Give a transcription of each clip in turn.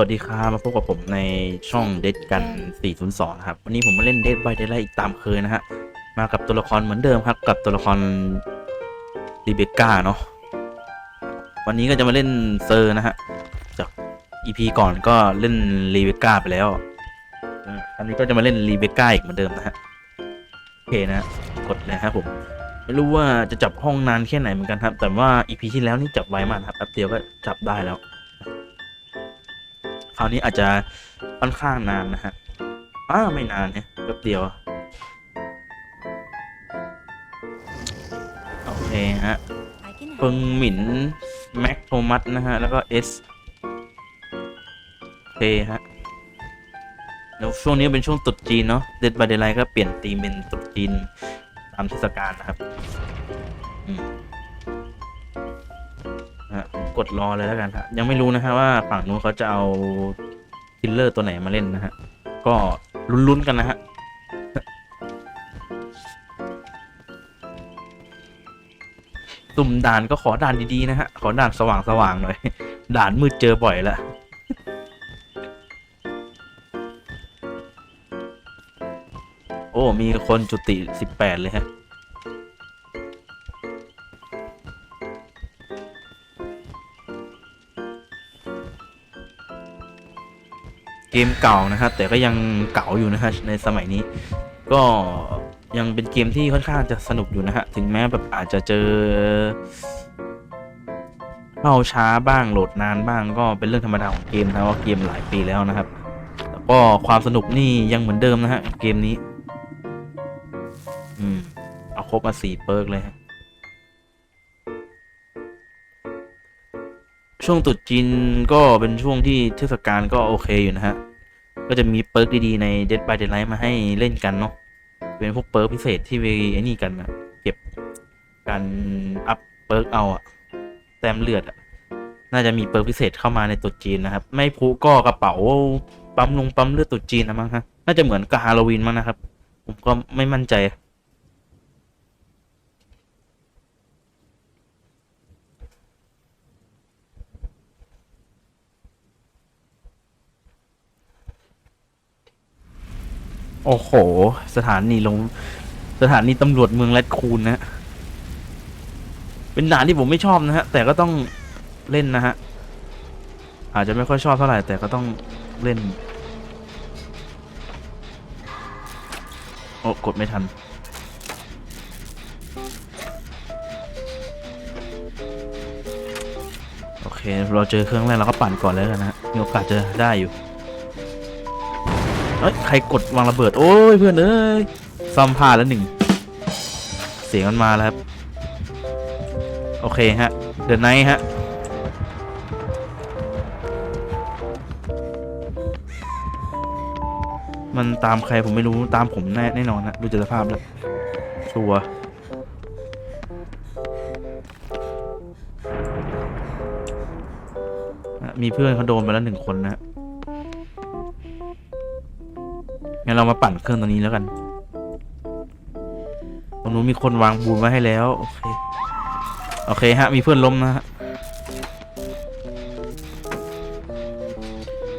วัสดีครับมาพบกับผมในช่องเด d กัน 402 นะครับ วันนี้ผมมาเล่นเด d บายเด y ไลอีกตามเคยนะฮะ มากับตัวละครเหมือนเดิมครับ กับตัวละครรีเบคก้าเนาะ วันนี้ก็จะมาเล่นเซอร์นะฮะ จาก EP ก่อนก็เล่นรีเบคก้าไปแล้วอันนี้ก็จะมาเล่นรีเบคก้าอีกเหมือนเดิมนะฮะ โอเคนะ กดเลยครับผม ไม่รู้ว่าจะจับห้องนานแค่ไหนเหมือนกันครับ แต่ว่า EP ที่แล้วนี่จับไวมากครับแป๊บเดียวก็จับได้แล้ว คราวนี้อาจจะค่อนข้างนานนะฮะอ้าไม่นานเนี่ยแป๊บเดียว โอเคฮะเฟิงหมินแม็กโทมัสนะฮะ แล้วก็เอสเคฮะแล้วช่วงนี้เป็นช่วงตรุษจีนเนาะเดดบายเดลไลก็เปลี่ยนธีมเป็นตรุษจีนตามเทศกาลนะครับ อืม กดรอเลยแล้วกันฮะยังไม่รู้นะฮะว่าฝั่งนู้นเขาจะเอาคิลเลอร์ตัวไหนมาเล่นนะฮะ ก็ลุ้นๆกันนะฮะตุ่มด่านก็ขอด่านดีๆนะฮะ ขอด่านสว่างๆหน่อย ด่านมืดเจอบ่อยล้วโอ้ มีคนจุติสิบแปดเลยฮะ เกมเก่านะครับ แต่ก็ยังเก่าอยู่นะฮะในสมัยนี้ ก็ยังเป็นเกมที่ค่อนข้างจะสนุกอยู่นะฮะถึงแม้แบบอาจจะเจอเข้าช้าบ้างโหลดนานบ้างก็เป็นเรื่องธรรมดาของเกมนะว่าเกมหลายปีแล้วนะครับแต่ก็ความสนุกนี่ยังเหมือนเดิมนะฮะเกมนี้ อืมเอาครบมาสี่เปิร์กเลยฮะช่วงตรุษจีนก็เป็นช่วงที่เทศกาลก็โอเคอยู่นะฮะ ก็จะมีเปิร์กดีๆใน Dead by Daylight มาให้เล่นกันเนาะเป็นพวกเปิร์กพิเศษที่ไปไอ้นี่กันนะเก็บการอัพเปิร์กเอาอะแต้มเลือดอะน่าจะมีเปิร์กพิเศษเข้ามาในตัวจีนนะครับ ไม่พูก็กระเป๋าปั๊มลงปั๊มเลือดตัวจีนนะมั้งฮะน่าจะเหมือนกับฮาโลวีนมั้งนะครับ ผมก็ไม่มั่นใจ โอ้โห สถานีลง สถานีตำรวจเมืองแรดคูนนะฮะเป็นด่านที่ผมไม่ชอบนะฮะ แต่ก็ต้องเล่นนะฮะ อาจจะไม่ค่อยชอบเท่าไหร่ แต่ก็ต้องเล่น โอ้กดไม่ทัน โอเค เราเจอเครื่องแรกเราก็ปั่นก่อนเลยกันนะฮะมีโอกาสจะได้อยู่ เอ้ยใครกดวางระเบิด โอ้ยเพื่อนเอ้ยซ่อมพลาดแล้วหนึ่ง เสียงมันมาแล้วครับ โอเคฮะ เดินไนฮะ มันตามใครผมไม่รู้ตามผมแน่แน่นอนนะดูจากสภาพแล้วชัวร์มีเพื่อนเขาโดนไปแล้วหนึ่งคนนะ เรามาปั่นเครื่องตัวนี้แล้วกันตรงนู้นมีคนวางบูนไว้ให้แล้ว โอเค โอเคฮะ มีเพื่อนล้มนะฮะ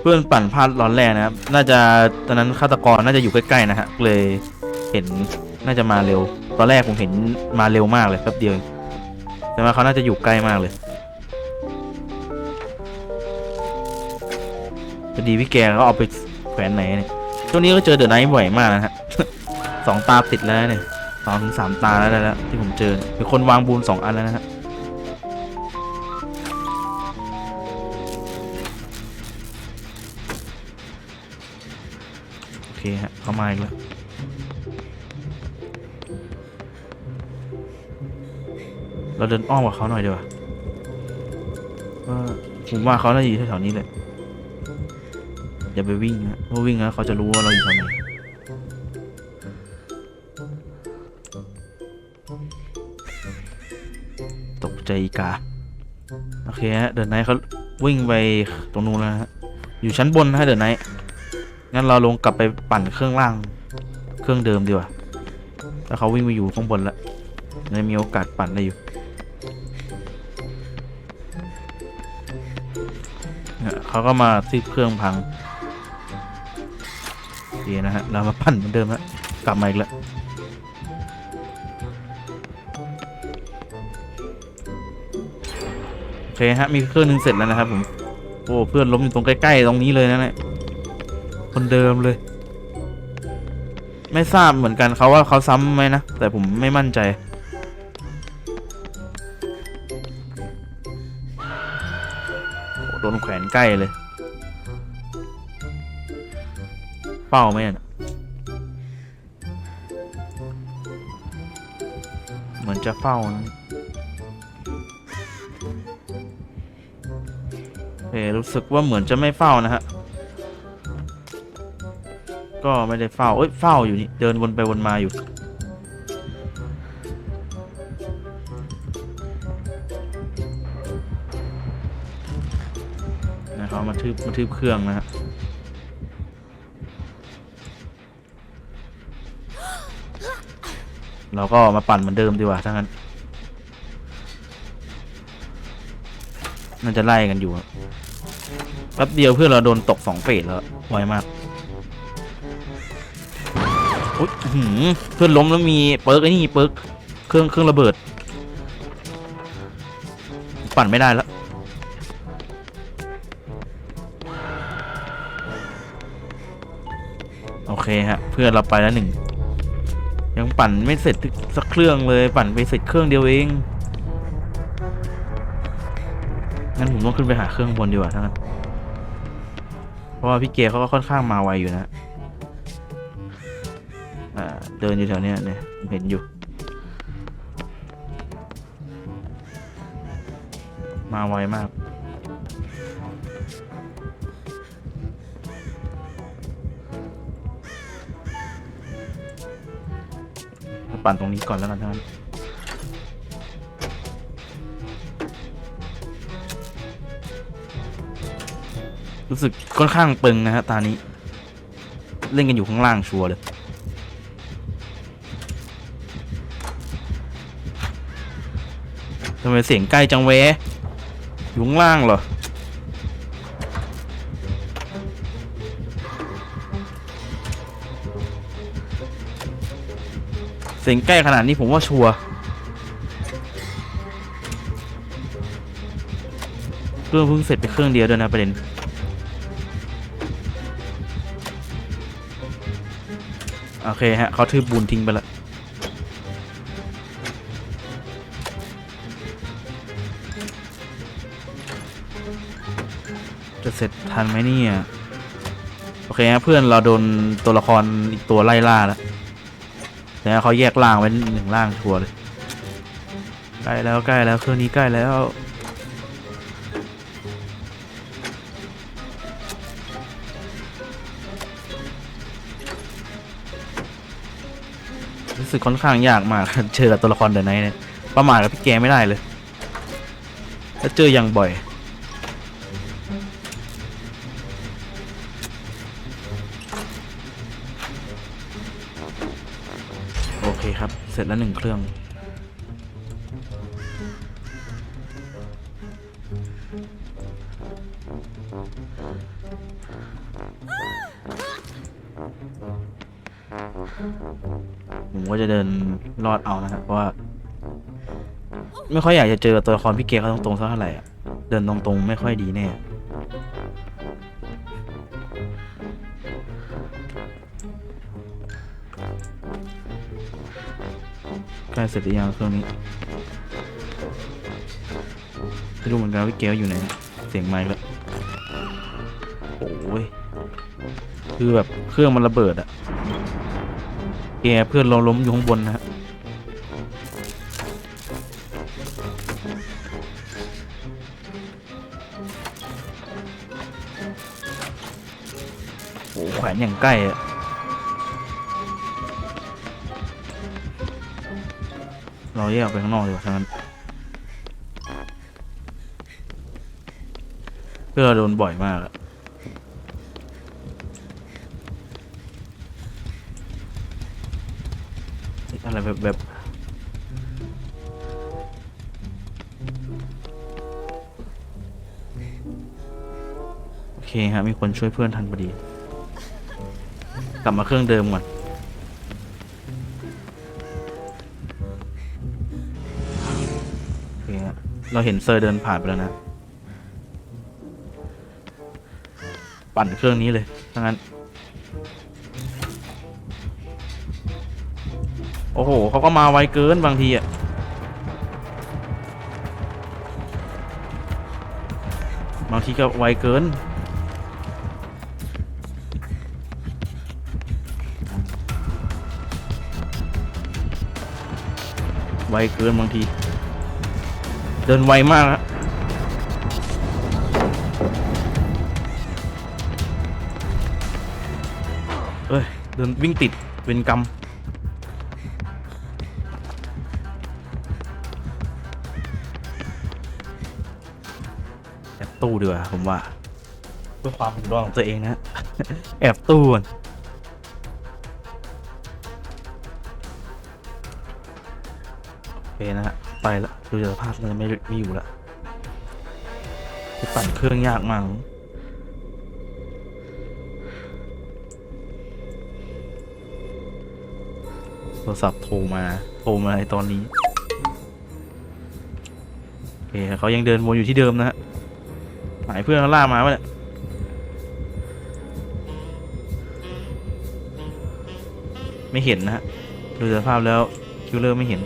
เพื่อนปั่นพลาดร้อนแรกนะครับ น่าจะตอนนั้นฆาตกรน่าจะอยู่ใกล้ๆนะฮะ เลยเห็นน่าจะมาเร็ว ตอนแรกผมเห็นมาเร็วมากเลยแป๊บเดียว แต่ว่าเขาน่าจะอยู่ใกล้มากเลยพอดีพี่แกก็เอาไปแขวนไหนเนี่ย ช่วงนี้ก็เจอเดอะไนท์บ่อยมากนะฮะสองตาติดแล้วเนี่ยสองถึงสามตาแล้วได้แล้วที่ผมเจอมีคนวางบูนสองอันแล้วนะฮะโอเคฮะเข้ามาอีกแล้วเราเดินอ้อมกับเขาหน่อยดีกว่าว่าผมว่าเขาน่าจะอยู่แถวๆนี้แหละ อย่าไปวิ่งนะเพราะวิ่งแล้วเขาจะรู้ว่าเราอยู่ทางไหนตกใจอีกา โอเคฮะ เดินไนเขาวิ่งไปตรงนู้นแล้วฮะ อยู่ชั้นบนนะฮะเดินไนงั้นเราลงกลับไปปั่นเครื่องล่าง เครื่องเดิมดีกว่าถ้าเขาวิ่งไปอยู่ข้างบนแล้วเลยมีโอกาสปั่นได้อยู่เนี่ยเขาเขาก็มาที่เครื่องพัง ดีนะฮะ เรามาปั่นเหมือนเดิมฮะกลับมาอีกแล้วโอเคฮะ มีเครื่องหนึงเสร็จแล้วนะครับผม โอ้เพื่อนล้มอยู่ตรงใกล้ๆตรงนี้เลยนะเนี่ยคนเดิมเลย ไม่ทราบเหมือนกันเขาว่าเขาซ้ำไหมนะ แต่ผมไม่มั่นใจโอ้โดนแขวนใกล้เลย เป้าไหมน่ะเหมือนจะเฝ้านะเอรู้สึกว่าเหมือนจะไม่เฝ้านะฮะ ก็ไม่ได้เฝ้า เอ้ย เฝ้าอยู่นี่ เดินวนไปวนมาอยู่ นะครับมาทึบมาทึบเครื่องนะฮะ เราก็มาปั่นเหมือนเดิมดีกว่าถ้างั้น น่าจะไล่กันอยู่แป๊บเดียวเพื่อนเราโดนตกสองเฟสแล้วไวมากอุ๊ยอื้อหือเพื่อนล้มแล้วมีเปิร์กไอ้นี่เปิร์กเครื่องเครื่องระเบิด ปั่นไม่ได้แล้วโอเคฮะ เพื่อนเราไปแล้วหนึ่ง ปั่นไม่เสร็จสักเครื่องเลย ปั่นไปเสร็จเครื่องเดียวเองงั้นผมต้องขึ้นไปหาเครื่องบนดีกว่าทั้างนั้นเพราะว่าพี่เกเขาก็ค่อนข้างมาไวอยู่นะเดินอยู่แถวเนี้ยเนี่ยเห็นอยู่ มาไวมาก ปั่นตรงนี้ก่อนแล้วกันทั้างนั้นรู้สึกค่อนข้างปึงนะฮะตานี้ เล่นกันอยู่ข้างล่างชัวร์เลย ทำไมเสียงใกล้จังเวอยู่ข้างล่างเหรอ เสียงใกล้ขนาดนี้ผมว่าชัวร์เครื่องเพิ่งเสร็จไปเครื่องเดียวด้วยนะประเด็นโอเคฮะเขาทืบบูนทิ้งไปล้วจะเสร็จทันไหมเนี่ย โอเคฮะเพื่อนเราโดนตัวละครอีกตัวไล่ล่าแล้ว แต่เขาแยกล่างไว้หนึ่งล่างชัวร์เลยใกล้แล้วใกล้แล้วเครื่องนี้ใกล้แล้วรู้สึกค่อนข้างยากมากเจอกับตัวละครเดอะไนท์เนี่ยประมาทกับพี่แกไม่ได้เลยแล้วเจออย่างบ่อย เสร็จแล้วหนึ่งเครื่อง ผมก็จะเดินรอดเอานะครับเพราะว่า ไม่ค่อยอยากจะเจอตัวละครพี่เกย์เขาตรงๆสักเท่าไหร่อะเดินตรงๆไม่ค่อยดีแน่ ใกล้เสร็จหรือยังเครื่องนี้ไม่รู้เหมือนกันว่าพี่เกลอยู่ไหน เสียงไมค์แล้วโอ้ย คือแบบเครื่องมันระเบิดอะแกเพื่อนเราล้มอยู่ข้างบนนะฮะโอ้แขวนอย่างใกล้อะ เราแยกออกไปข้างนอกดีกว่าทั้งนั้นเพื่อเราโดนบ่อยมากอะอะอะไรแบบแบบโอเคฮะมีคนช่วยเพื่อนทันพอดี กลับมาเครื่องเดิมก่อน เราเห็นเซอร์เดินผ่านไปแล้วนะ ปั่นเครื่องนี้เลยถ้างั้น โอ้โหเขาก็มาไวเกินบางทีอะบางทีก็ไวเกินไวเกินบางที เดินไวมากนะเอ้ย เดินวิ่งติดเป็นกรรมแอบตู้ดีกว่าผมว่าเพื่อความรอดของตัวเองนะ แอบตู้ก่อนโอเคนะฮะ ไปละดูจากสภาพแล้วไม่ไม่อยู่ละจะปั่นเครื่องยากมากโทรศัพท์โทรมาโทรมาในตอนนี้โอเคเขายังเดินวนอยู่ที่เดิมนะฮะหมายเพื่อนเขาล่ามาวะเนี่ยไม่เห็นนะฮะดูสภาพแล้วคิวเลอร์ไม่เห็น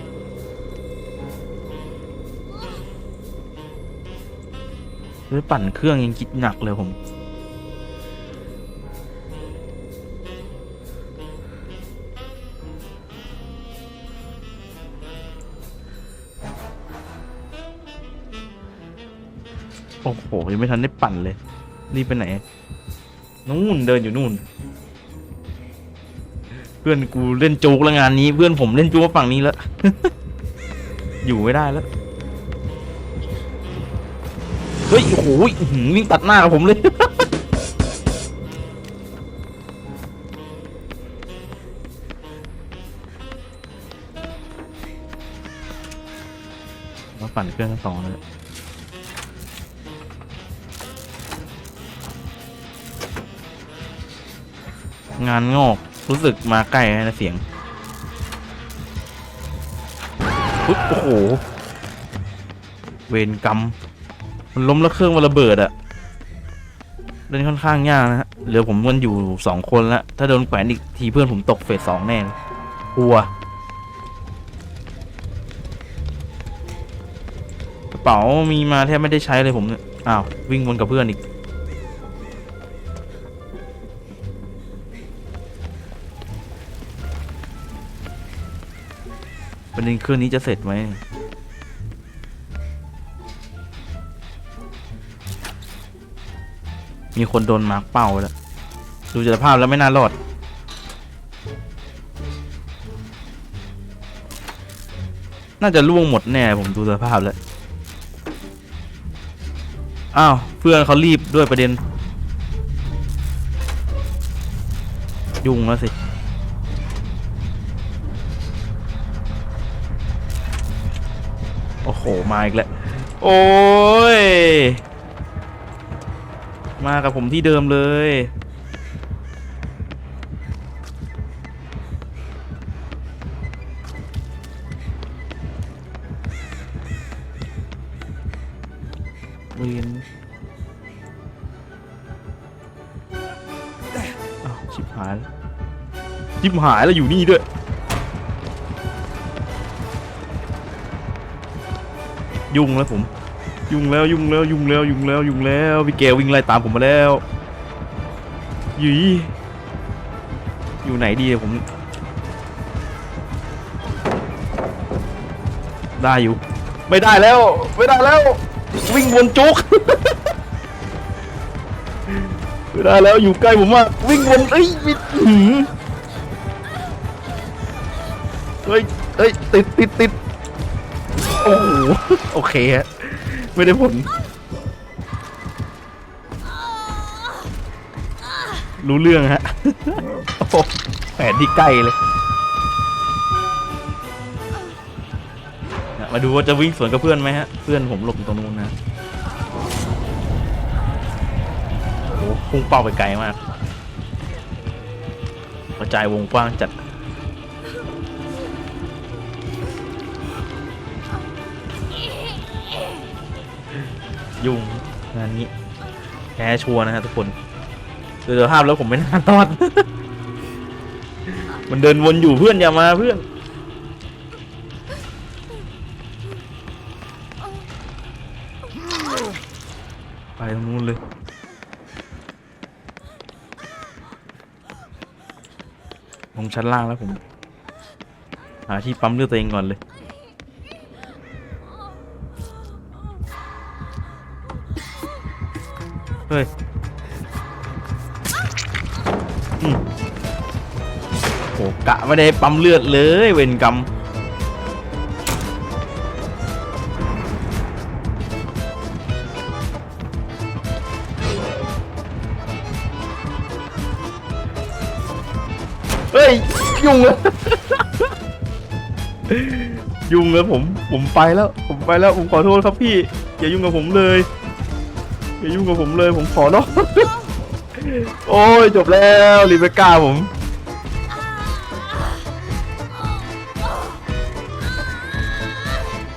ด้วยปั่นเครื่องยังคิดหนักเลยผมโอ้โหยังไม่ทันได้ปั่นเลย รีบไปไหน นู่นเดินอยู่นู่น เพื่อนกูเล่นจูกแล้วงานนี้ เพื่อนผมเล่นจูกฝั่งนี้แล้ว อยู่ไม่ได้แล้ว เฮ้ยโอ้โหวิ่งตัดหน้ากับผมเลย มาปั่นเครื่องกันต่อเลยงานงอกรู้สึกมาใกล้แล้วนะเสียงอุ๊ยโอ้โห เวรกรรม มันล้มแล้วเครื่องมันระเบิดอะเล่นค่อนข้างยากนะฮะเหลือผมมันอยู่สองคนล้วถ้าโดนแขวนอีกทีเพื่อนผมตกเฟสสองแน่กลัวกระเป๋ามีมาแทบไม่ได้ใช้เลยผมเนี่ยอ้าววิ่งวนกับเพื่อนอีกประเด็นเครื่องนี้จะเสร็จไหม มีคนโดนมาร์กเป้าแล้ว ดูจากภาพแล้วไม่น่ารอด น่าจะล่วงหมดแน่ผมดูสภาพแล้ว อ้าว เพื่อนเขารีบด้วยประเด็น ยุ่งแล้วสิโอ้โห มาอีกแล้ว โอ้ย มากับผมที่เดิมเลย เวียนอ้าวชิบหายแล้วชิบหายแล้วอยู่นี่ด้วย ยุ่งแล้วผม ยุ่งแล้วยุ่งแล้วยุ่งแล้วยุ่งแล้วยุ่งแล้วพี่แกวิ่งไล่ตามผมมาแล้วหยีอยู่ไหนดีผม ได้อยู่ ไม่ได้แล้ว ไม่ได้แล้ว วิ่งวนจุกไม่ได้แล้วอยู่ใกล้ผมมากวิ่งวนเอ้ยไม่หืมเฮ้ยเฮ้ยติดติดติดโอ้โหโอเคฮะ ไม่ได้ผล รู้เรื่องฮะ โอ้โหแผนที่ใกล้เลยเนี่ยมาดูว่าจะวิ่งสวนกับเพื่อนไหมฮะ เพื่อนผมหลบอยู่ตรงนู้นนะโอ้โหพุ่งเป้าไปไกลมากกระจายวงกว้างจัด ยุ่งงานนี้แพ้ชัวร์นะฮะทุกคนดูสภาพแล้วผมไม่น่ารอด มันเดินวนอยู่เพื่อนอย่ามาเพื่อน ไปตรงนู้นเลย ลงชั้นล่างแล้วผม หาที่ปั๊มเลือดตัวเองก่อนเลย เฮ้ยอืมโหกะไม่ได้ปั๊มเลือดเลยเวรกรรมเฮ้ย ยุ่งเลยยุ่งเลยผม ผมไปแล้ว ผมไปแล้ว ผมขอโทษครับพี่ อย่ายุ่งกับผมเลย อย่ายุ่งกับผมเลยผมขอร้องโอ้ยจบแล้วรีเบคก้าผม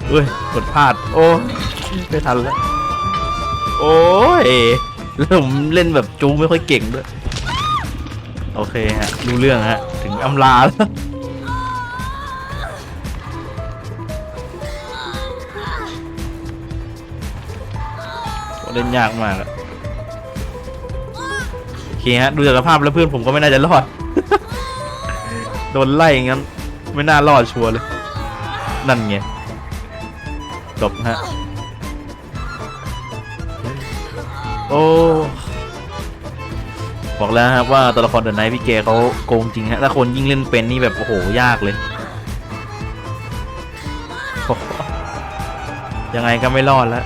เอ้ยกดพลาด โอ้ไม่ทันแล้ว โอ้ยแล้วผมเล่นแบบจูไม่ค่อยเก่งด้วย โอเคฮะ รู้เรื่องฮะ ถึงอำลาแล้ว เล่นยากมากอะโอเคฮะ ดูจากสภาพแล้วเพื่อนผมก็ไม่น่าจะรอด โดนไล่งั้น ไม่น่ารอดชัวร์เลย นั่นไงจบฮะ โอ้บอกแล้วครับว่าตัวละครเดอะไนท์พี่เกเขาโกงจริงฮะ ถ้าคนยิ่งเล่นเป็นนี่แบบ โอ้โห ยากเลย ยังไงก็ไม่รอดแล้ว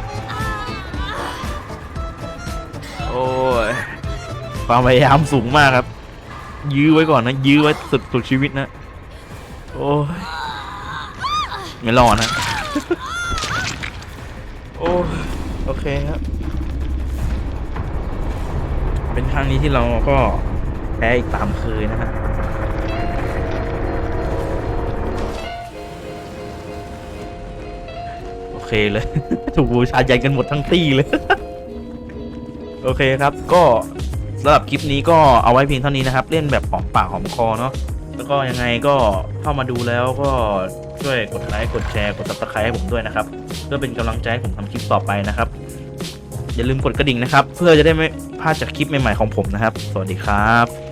ความพยายามสูงมากครับ ยื้อไว้ก่อนนะ ยื้อไว้สุดสุดชีวิตนะ โอ้ยไม่รอดนะ โอ้โอเคครับ เป็นครั้งนี้ที่เราก็แพ้อีกตามเคยนะฮะโอเคเลย ถูกบูชายันกันหมดทั้งตี้เลย โอเคครับก็ สำหรับคลิปนี้ก็เอาไว้เพียงเท่านี้นะครับ เล่นแบบหอมปากหอมคอเนาะแล้วก็ยังไงก็เข้ามาดูแล้วก็ช่วยกดไลค์กดแชร์กดซับสไครต์ให้ผมด้วยนะครับ เพื่อเป็นกำลังใจให้ผมทำคลิปต่อไปนะครับ อย่าลืมกดกระดิ่งนะครับ เพื่อจะได้ไม่พลาดจากคลิปใหม่ๆของผมนะครับ สวัสดีครับ